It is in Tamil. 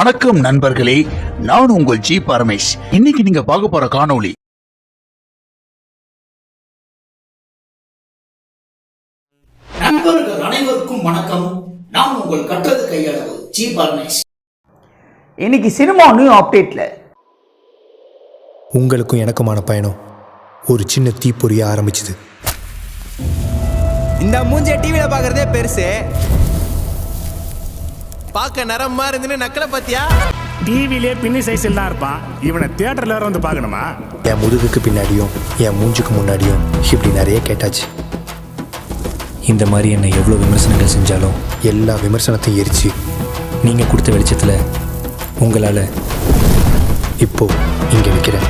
வணக்கம் நண்பர்களே நான் உங்கள் ஜி பரமேஷ். இன்னைக்கு நீங்க பார்க்க போற காணொளி நண்பர்கள் அனைவருக்கும் வணக்கம். நான் உங்கள் கற்றது கையளவு ஜி பரமேஷ். இன்னைக்கு சினிமா நியூ அப்டேட்ல உங்களுக்கும் எனக்குமான பயணம் ஒரு சின்ன தீப்பொறிய ஆரம்பிச்சுது. இந்த மூஞ்சிய டிவியில பாக்குறதே பெருசு. பார்க்க நரமா இருந்துன்னு நக்கலை பாத்தியா? டிவிலே பின்னி சைஸில் தான் இருப்பான். இவனை தியேட்டர்ல வேற வந்து பார்க்கணுமா? என் முதுகுக்கு பின்னாடியும் என் மூஞ்சுக்கு முன்னாடியும் இப்படி நிறைய கேட்டாச்சு. இந்த மாதிரி என்னை எவ்வளோ விமர்சனங்கள் செஞ்சாலும் எல்லா விமர்சனத்தையும் எரிச்சு நீங்கள் கொடுத்த வெளிச்சத்தில் உங்களால் இப்போ இங்க நிக்கிறேன்.